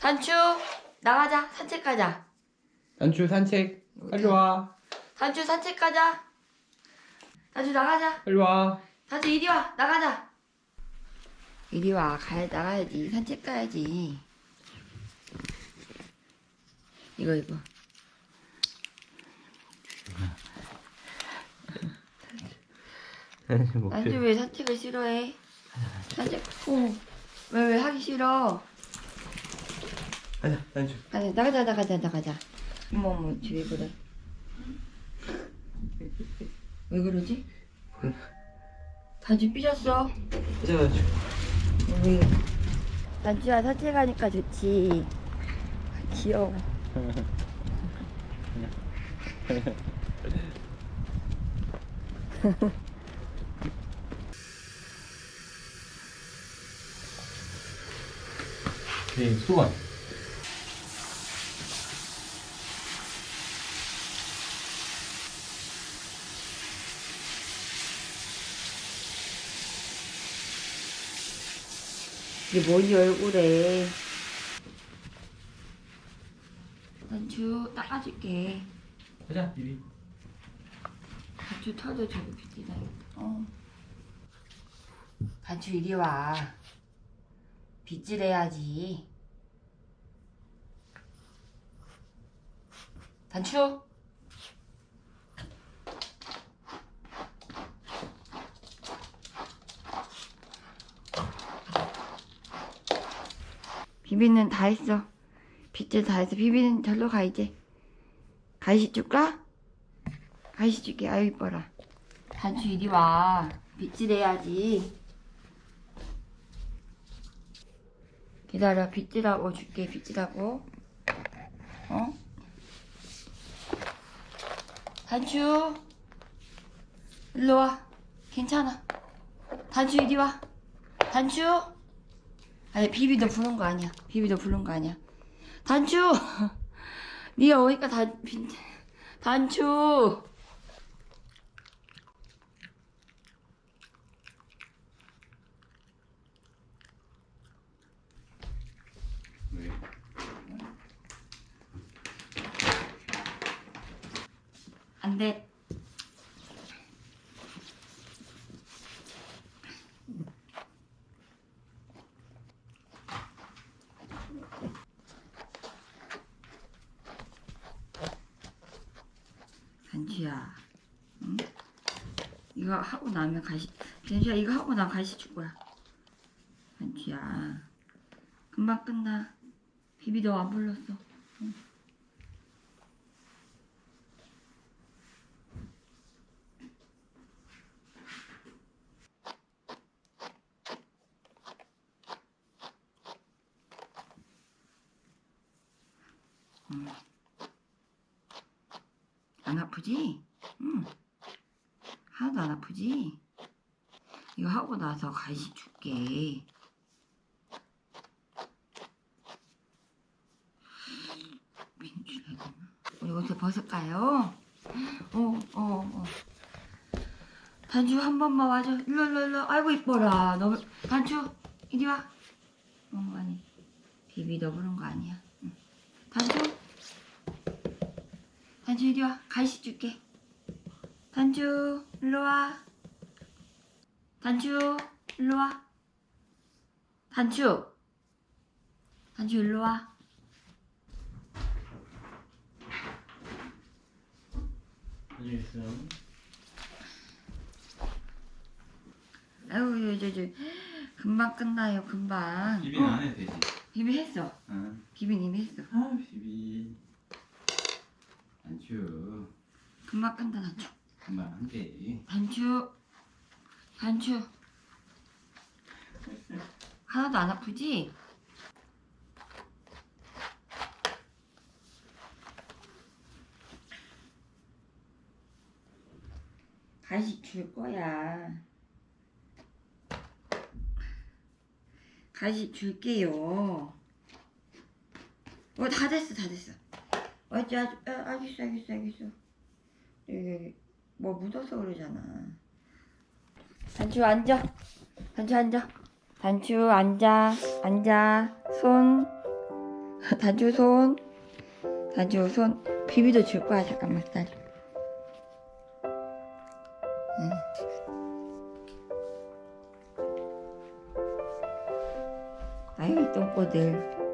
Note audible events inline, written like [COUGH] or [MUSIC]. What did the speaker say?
단추 나가자. 산책 가자. 단추 산책. 빨리 와. 단추 산책 가자. 단추 나가자. 빨리 와. 단추 이리 와. 나가자. 이리 와. 가야 나가야지. 산책 가야지. 이거 이거. 단추 왜 산책을 싫어해? 산책 어왜왜 하기 싫어 가자 단추 가자 나가자 나가자 나가자. 어머 어머 왜 그래 왜 그러지? 단추 삐졌어? 가자 단추 우리 단추야 산책하니까 좋지. 아, 귀여워. 네 소원 이게 뭐니 얼굴에. 단추 닦아줄게. 가자 이리. 단추 털도 저기 빗기다 어. 단추 이리 와. 빗질해야지. 단추 비비는 다 했어. 빗질 다 했어. 비비는 절로 가 이제. 가시 줄까? 가시 줄게. 아유 이뻐라. 단추 이리 와. 빗질해야지. 기다려. 빗질하고 줄게. 빗질하고. 어? 단추. 일로 와. 괜찮아. 단추 이리 와. 단추 아니 비비도 부른 거 아니야. 비비도 부른 거 아니야. 단추! [LAUGHS] 네가 오니까 단 빈- 단추! 왜? 안돼 단추야 응? 이거 하고 나면 가시 단추야 이거 하고 나 가시 줄 거야. 단추야. 금방 끝나. 비비 너 안 불렀어. 안 아프지? 응. 하나도 안 아프지? 이거 하고 나서 간식 줄게. 우리 옷을 벗을까요? 어, 어, 어. 단추 한 번만 와줘. 일로, 일로, 일로. 아이고, 이뻐라. 너, 단추, 이리 와. 어, 아니. 비비 너 부른 거 아니야. 응. 단추. 단추 이리 와. 간식 줄게. 단추 일로 와. 단추 일로 와. 단추. 단추 일로 와. 안녕히 있어 아유 저, 저, 금방 끝나요 금방. 비비는 어, 안 해도 되지 비비 했어. 응 비비 이미 했어. 아 비비 단추 금방 끝나 단추. 한대 단추. 단추. 하나도 안 아프지? 간식 줄 거야. 간식 줄게요. 어, 다 됐어, 다 됐어. 어, 저, 아, 알겠어, 알겠어, 알겠어. 여기, 뭐 묻어서 그러잖아. 단추 앉아. 단추 앉아. 단추 앉아. 앉아. 손. [LAUGHS] 단주 손. 단주 손. 비비도 줄 거야. 잠깐만 기다려. 응. 아유 똥꼬들.